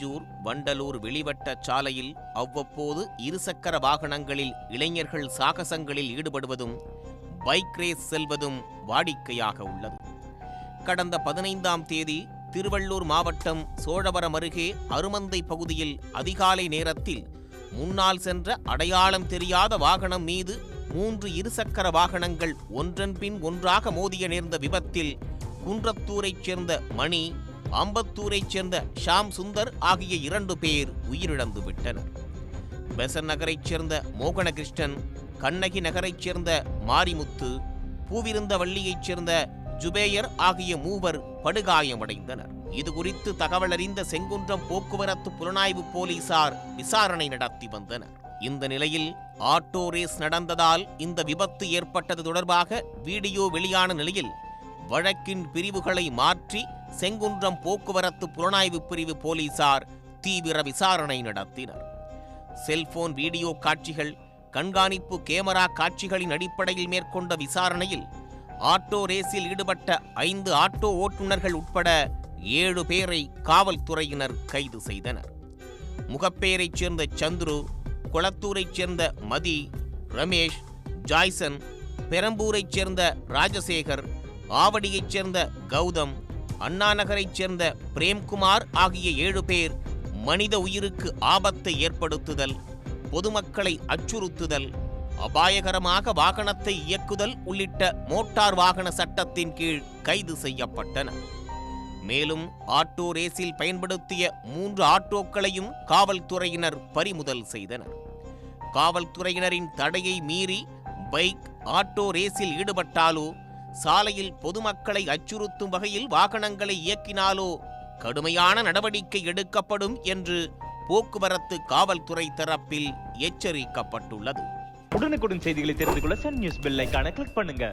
வண்டலூர் வெளிவட்ட சாலையில் அவ்வப்போது இருசக்கர வாகனங்களில் இளைஞர்கள் சாகசங்களில் ஈடுபடுவதும் பைக் ரேஸ் செல்வதும் வாடிக்கையாக உள்ளது. கடந்த பதினைந்தாம் தேதி திருவள்ளூர் மாவட்டம் சோழவரம் அருகே அருமந்தை பகுதியில் அதிகாலை நேரத்தில் முன்னால் சென்ற அடையாளம் தெரியாத வாகனம் மீது மூன்று இருசக்கர வாகனங்கள் ஒன்றன்பின் ஒன்றாக மோதிய நேர்ந்த விபத்தில் குன்றத்தூரைச் சேர்ந்த மணி அம்பத்தூரைச் சேர்ந்த ஷாம் சுந்தர் ஆகிய இரண்டு பேர் உயிரிழந்து விட்டனர். பெசன் நகரைச் சேர்ந்த மோகனகிருஷ்ணன் கண்ணகி நகரைச் சேர்ந்த மாரிமுத்து பூவிருந்தவள்ளியைச் சேர்ந்த ஜுபேயர் ஆகிய மூவர் படுகாயமடைந்தனர். இது குறித்து தகவல் அறிந்த செங்குன்றம் போக்குவரத்து புலனாய்வு போலீசார் விசாரணை நடத்தி வந்தனர். இந்த நிலையில் ஆட்டோ ரேஸ் நடந்ததால் இந்த விபத்து ஏற்பட்டது தொடர்பாக வீடியோ வெளியான நிலையில் வழக்கின் பிரிவுகளை மாற்றி செங்குன்றம் போக்குவரத்து புலனாய்வு பிரிவு போலீசார் தீவிர விசாரணை நடத்தினர். செல்போன் வீடியோ காட்சிகள் கண்காணிப்பு கேமரா காட்சிகளின் அடிப்படையில் மேற்கொண்ட விசாரணையில் ஆட்டோ ரேஸில் ஈடுபட்ட ஐந்து ஆட்டோ ஓட்டுநர்கள் உட்பட ஏழு பேரை காவல்துறையினர் கைது செய்தனர். முகப்பேரைச் சேர்ந்த சந்துரு குளத்தூரைச் சேர்ந்த மதி ரமேஷ் ஜாய்சன் பெரம்பூரைச் சேர்ந்த ராஜசேகர் ஆவடியைச் சேர்ந்த கௌதம் அண்ணாநகரைச் சேர்ந்த பிரேம்குமார் ஆகிய ஏழு பேர் மனித உயிருக்கு ஆபத்தை ஏற்படுத்துதல் பொதுமக்களை அச்சுறுத்துதல் அபாயகரமாக வாகனத்தை இயக்குதல் உள்ளிட்ட மோட்டார் வாகன சட்டத்தின் கீழ் கைது செய்யப்பட்டனர் மேலும் ஆட்டோ ரேஸில் பயன்படுத்திய மூன்று ஆட்டோக்களையும் காவல்துறையினர் பறிமுதல் செய்தனர். காவல்துறையினரின் தடையை மீறி பைக் ஆட்டோ ரேஸில் ஈடுபட்டாலோ சாலையில் பொதுமக்களை அச்சுறுத்தும் வகையில் வாகனங்களை இயக்கினாலோ கடுமையான நடவடிக்கை எடுக்கப்படும் என்று போக்குவரத்து காவல்துறை தரப்பில் எச்சரிக்கப்பட்டுள்ளது. உடனுக்குடன் செய்திகளை தெரிந்து கொள்ள சன் நியூஸ் பெல்லைக்கான கிளிக் பண்ணுங்க.